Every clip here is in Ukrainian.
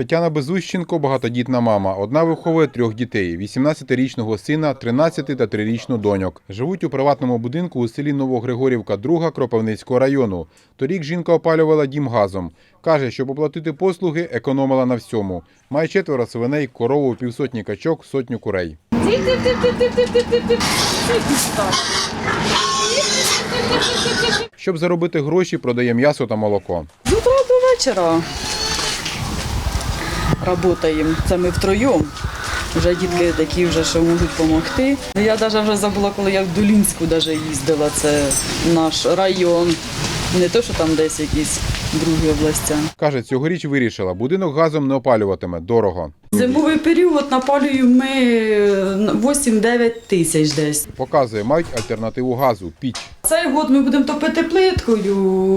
Тетяна Безущенко – багатодітна мама. Одна виховує трьох дітей – 18-річного сина, 13 та 3-річну доньок. Живуть у приватному будинку у селі Новогригорівка, 2 Кропивницького району. Торік жінка опалювала дім газом. Каже, щоб оплатити послуги, економила на всьому. Має четверо свиней, корову, півсотні качок, сотню курей. Щоб заробити гроші, продає м'ясо та молоко. До вечора працюємо. Це ми втроєм. Вже дітки такі вже, що можуть допомогти. Я навіть вже забула, коли я в Долінську їздила. Це наш район. Не то, що там десь якісь другі області. Каже, цьогоріч вирішила, будинок газом не опалюватиме, дорого. Зимовий період напалюємо ми 8-9 тисяч десь. Показує, мають альтернативу газу – піч. Цей год ми будемо топити плиткою,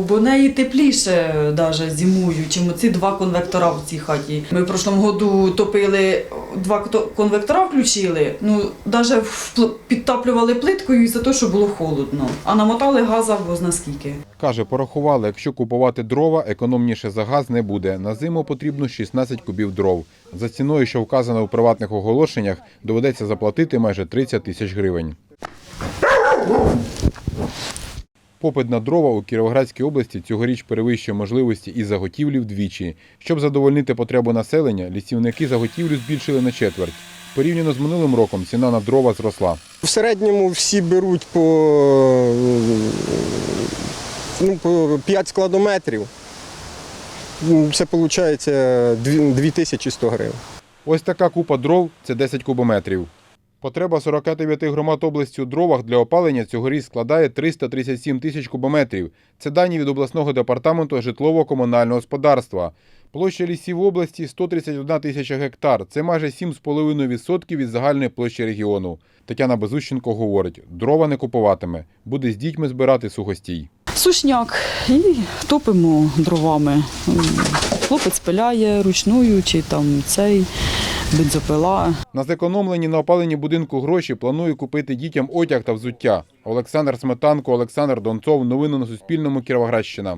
бо неї тепліше даже зимою, чим оці два конвектора в цій хаті. Ми в прошлому году топили, два конвектора включили, ну навіть підтаплювали плиткою із-за те, що було холодно. А намотали газа воз наскільки. Каже, порахували, якщо купувати дрова, економніше за газ не буде. На зиму потрібно 16 кубів дров. За ціною, що вказано у приватних оголошеннях, доведеться заплатити майже 30 тисяч гривень. Попит на дрова у Кіровоградській області цьогоріч перевищує можливості і заготівлі вдвічі. Щоб задовольнити потребу населення, лісівники заготівлю збільшили на четверть. Порівняно з минулим роком ціна на дрова зросла. В середньому всі беруть по, ну, по 5 складометрів. Це виходить 2100 гривень. Ось така купа дров це 10 кубометрів. Потреба 49 громад області у дровах для опалення цьогоріч складає 337 тисяч кубометрів. Це дані від обласного департаменту житлово-комунального господарства. Площа лісів області 131 тисяча гектар. Це майже 7,5% від загальної площі регіону. Тетяна Безущенко говорить, дрова не купуватиме, буде з дітьми збирати сухостій. Сушняк і топимо дровами. Хлопець пиляє ручною чи там цей бензопила. На зекономлені на опаленні будинку гроші планує купити дітям одяг та взуття. Олександр Сметанко, Олександр Донцов. Новини на Суспільному. Кіровоградщина.